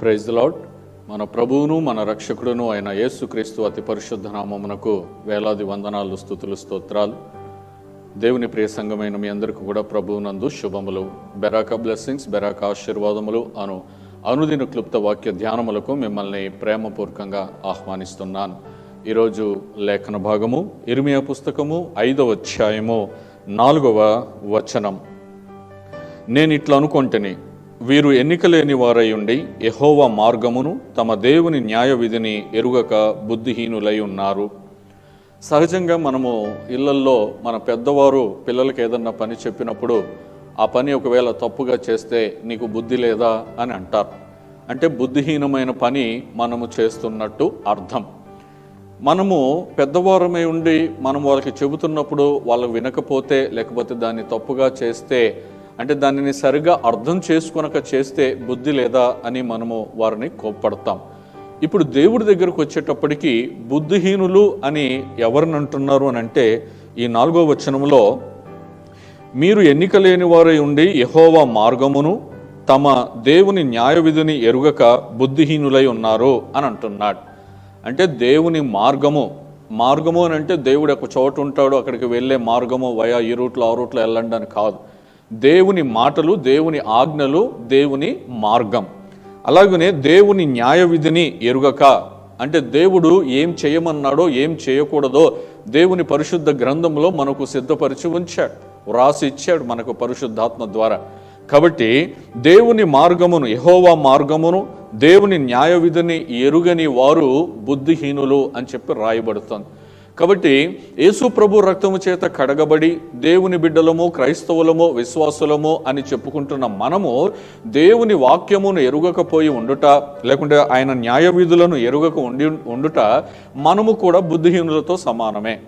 Praise lord మన ప్రభువును మన రక్షకుడును అయిన యేసుక్రీస్తు అతి పరిశుద్ధ నామమునకు వేలాది వందనాలు స్థుతులు స్తోత్రాలు. దేవుని ప్రియ సంఘమైన మీ అందరికీ కూడా ప్రభువునందు శుభములు. బెరాక బ్లెస్సింగ్స్ బెరాక ఆశీర్వాదములు అను అనుదిన క్లుప్త వాక్య ధ్యానములకు మిమ్మల్ని ప్రేమపూర్వకంగా ఆహ్వానిస్తున్నాను. ఈరోజు లేఖన భాగము ఇర్మియా పుస్తకము ఐదవ అధ్యాయము నాలుగవ వచనం. నేను ఇట్లా అనుకొంటిని వీరు ఎన్నికలేని వారై ఉండి ఎహోవా మార్గమును తమ దేవుని న్యాయ విధిని ఎరుగక బుద్ధిహీనులై ఉన్నారు సహజంగా మనము ఇళ్ళల్లో మన పెద్దవారు పిల్లలకి ఏదన్నా పని చెప్పినప్పుడు ఆ పని ఒకవేళ తప్పుగా చేస్తే నీకు బుద్ధి లేదా అని అంటారు. అంటే బుద్ధిహీనమైన పని మనము చేస్తున్నట్టు అర్థం. మనము పెద్దవారమై ఉండి మనం వాళ్ళకి చెబుతున్నప్పుడు వాళ్ళు వినకపోతే లేకపోతే దాన్ని తప్పుగా చేస్తే అంటే దానిని సరిగా అర్థం చేసుకొనక చేస్తే బుద్ధి లేదా అని మనము వారిని కోప్పడతాం. ఇప్పుడు దేవుడి దగ్గరకు వచ్చేటప్పటికి బుద్ధిహీనులు అని ఎవరిని అంటున్నారు అని అంటే ఈ నాలుగో వచనంలో మీరు ఎన్నిక లేని వారై ఉండి యహోవా మార్గమును తమ దేవుని న్యాయ విధిని ఎరుగక బుద్ధిహీనులై ఉన్నారు అని అంటున్నాడు. అంటే దేవుని మార్గము మార్గము అని అంటే దేవుడు ఒక చోటు ఉంటాడు అక్కడికి వెళ్ళే మార్గము వయా ఈ రూట్లో ఆ రూట్లో వెళ్ళండి అని కాదు. దేవుని మాటలు దేవుని ఆజ్ఞలు దేవుని మార్గం. అలాగనే దేవుని న్యాయ విధిని ఎరుగక అంటే దేవుడు ఏం చేయమన్నాడో ఏం చేయకూడదో దేవుని పరిశుద్ధ గ్రంథంలో మనకు సిద్ధపరిచి ఉంచాడు. వ్రాసి ఇచ్చాడు మనకు పరిశుద్ధాత్మ ద్వారా. కాబట్టి దేవుని మార్గమును యహోవా మార్గమును దేవుని న్యాయ విధిని ఎరుగని వారు బుద్ధిహీనులు అని చెప్పి రాయబడుతుంది. కాబట్టి యేసు ప్రభు రక్తము చేత కడగబడి దేవుని బిడ్డలము క్రైస్తవులము విశ్వాసులము అని చెప్పుకుంటున్న మనము దేవుని వాక్యమును ఎరుగకపోయి ఉండుట లేకుంటే ఆయన న్యాయ విధులను ఎరుగక ఉండి ఉండుట మనము కూడా బుద్ధిహీనులతో సమానమే.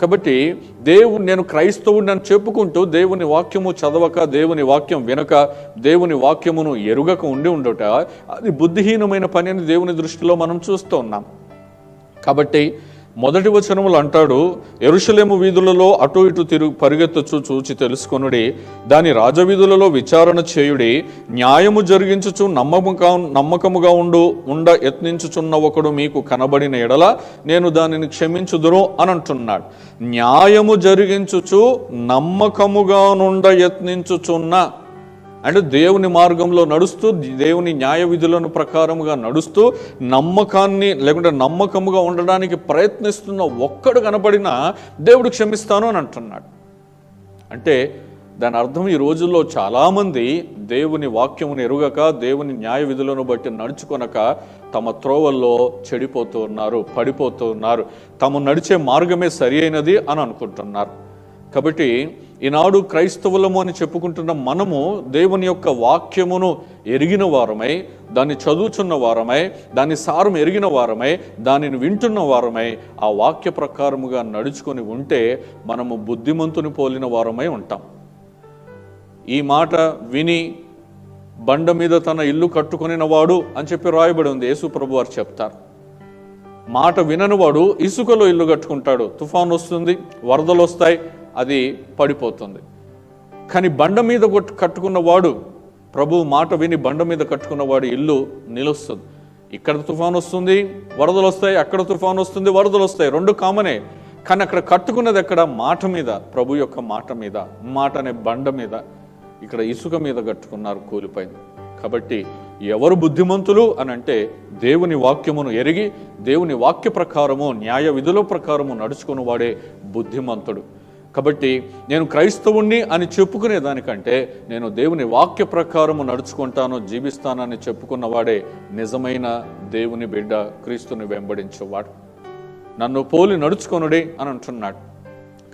కాబట్టి దేవుని నేను క్రైస్తవుడిని అని చెప్పుకుంటూ దేవుని వాక్యము చదవక దేవుని వాక్యం వినక దేవుని వాక్యమును ఎరుగక ఉండి ఉండుట అది బుద్ధిహీనమైన పని అని దేవుని దృష్టిలో మనం చూస్తూ ఉన్నాం. కాబట్టి మొదటి వచనములు అంటాడు ఎరుషలేము వీధులలో అటు ఇటు తిరుగు పరిగెత్తచ్చు చూచి తెలుసుకొనుడి. దాని రాజవీధులలో విచారణ చేయుడి. న్యాయము జరిగించుచు నమ్మకముగా నమ్మకముగా ఉండు ఉండ యత్నించుచున్న ఒకడు మీకు కనబడిన ఎడల నేను దానిని క్షమించుదును అని అంటున్నాడు న్యాయము జరిగించుచు నమ్మకముగా నుండ యత్నించుచున్న అంటే దేవుని మార్గంలో నడుస్తూ దేవుని న్యాయ విధులను ప్రకారముగా నడుస్తూ నమ్మకాన్ని లేకుంటే నమ్మకముగా ఉండడానికి ప్రయత్నిస్తున్న ఒక్కడు కనబడినా దేవుడు క్షమిస్తాను అని అంటున్నాడు. అంటే దాని అర్థం ఈ రోజుల్లో చాలామంది దేవుని వాక్యమును ఎరుగక దేవుని న్యాయ విధులను బట్టి నడుచుకొనక తమ త్రోవల్లో చెడిపోతూ ఉన్నారు పడిపోతూ ఉన్నారు. తాము నడిచే మార్గమే సరి అయినది అని అనుకుంటున్నారు. కాబట్టి ఈనాడు క్రైస్తవులము అని చెప్పుకుంటున్న మనము దేవుని యొక్క వాక్యమును ఎరిగిన వారమై దాన్ని చదువుచున్న వారమై దాని సారం ఎరిగిన వారమై దానిని వింటున్న వారమై ఆ వాక్య ప్రకారముగా నడుచుకొని ఉంటే మనము బుద్ధిమంతుని పోలిన వారమై ఉంటాం. ఈ మాట విని బండ మీద తన ఇల్లు కట్టుకొనిన వాడు అని చెప్పి రాయబడి ఉంది. యేసు ప్రభు వారు చెప్తారు. మాట విననివాడు ఇసుకలో ఇల్లు కట్టుకుంటాడు. తుఫాన్ వస్తుంది వరదలు వస్తాయి అది పడిపోతుంది. కానీ బండ మీద కొట్టు కట్టుకున్న వాడు ప్రభు మాట విని బండ మీద కట్టుకున్న వాడు ఇల్లు నిలుస్తుంది. ఇక్కడ తుఫాన్ వస్తుంది వరదలు వస్తాయి అక్కడ తుఫాన్ వస్తుంది వరదలు వస్తాయి రెండు కామనే. కానీ అక్కడ కట్టుకున్నది ఎక్కడ? మాట మీద ప్రభు యొక్క మాట మీద మాట అనే బండ మీద. ఇక్కడ ఇసుక మీద కట్టుకున్నారు కూలిపోయింది. కాబట్టి ఎవరు బుద్ధిమంతులు అని అంటే దేవుని వాక్యమును ఎరిగి దేవుని వాక్య ప్రకారము న్యాయ విధుల ప్రకారము నడుచుకుని వాడే బుద్ధిమంతుడు. కాబట్టి నేను క్రైస్తవుణ్ణి అని చెప్పుకునే దానికంటే నేను దేవుని వాక్య ప్రకారము నడుచుకుంటాను జీవిస్తానని చెప్పుకున్నవాడే నిజమైన దేవుని బిడ్డ క్రీస్తుని వెంబడించేవాడు. నన్ను పోలి నడుచుకొనుడే అని అంటున్నాడు.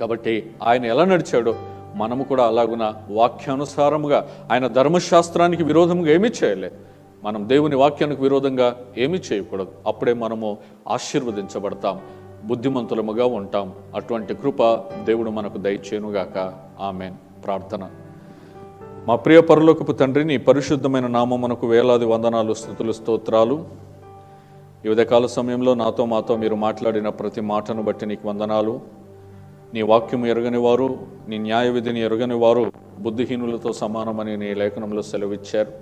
కాబట్టి ఆయన ఎలా నడిచాడో మనము కూడా అలాగున వాక్యానుసారముగా ఆయన ధర్మశాస్త్రానికి విరోధంగా ఏమీ చేయలే. మనం దేవుని వాక్యానికి విరోధంగా ఏమీ చేయకూడదు. అప్పుడే మనము ఆశీర్వదించబడతాం. బుద్ధిమంతులముగా ఉంటాం. అటువంటి కృప దేవుడు మనకు దయచేనుగాక ఆమె ప్రార్థన. మా ప్రియ పరలోకపు తండ్రి నీ పరిశుద్ధమైన నామమునకు వేలాది వందనాలు స్థుతులు స్తోత్రాలు. ఈ ఉదయకాల సమయంలో నాతో మాతో మీరు మాట్లాడిన ప్రతి మాటను బట్టి నీకు వందనాలు. నీ వాక్యం ఎరగని వారు నీ న్యాయ విధిని ఎరగని వారు బుద్ధిహీనులతో సమానమని నీ లేఖనంలో సెలవిచ్చారు.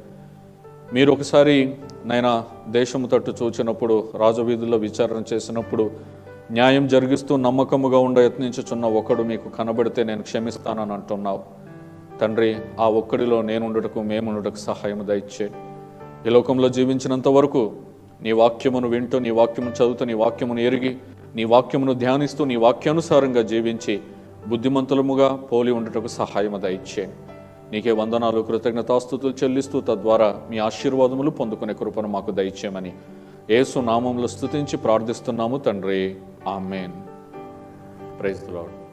మీరు ఒకసారి నైనా దేశము తట్టు చూచినప్పుడు రాజవీధుల్లో విచారణ చేసినప్పుడు న్యాయం జరిగిస్తూ నమ్మకముగా ఉండ యత్నించుచున్న ఒకడు మీకు కనబడితే నేను క్షమిస్తానని అంటున్నావు. తండ్రి ఆ ఒక్కడిలో నేనుండుటకు మేముండుటకు సహాయము దయచే. ఈ లోకంలో జీవించినంత వరకు నీ వాక్యమును వింటూ నీ వాక్యమును చదువుతూ నీ వాక్యమును ఎరిగి నీ వాక్యమును ధ్యానిస్తూ నీ వాక్యానుసారంగా జీవించి బుద్ధిమంతులముగా పోలి ఉండుటకు సహాయము దయచే. నీకే వందనాలు కృతజ్ఞతాస్థుతులు చెల్లిస్తూ తద్వారా మీ ఆశీర్వాదములు పొందుకునే కృపను మాకు దయచేయమని ఏసు నామంలో స్థుతించి ప్రార్థిస్తున్నాము తండ్రి. ఆమెన్. Praise lord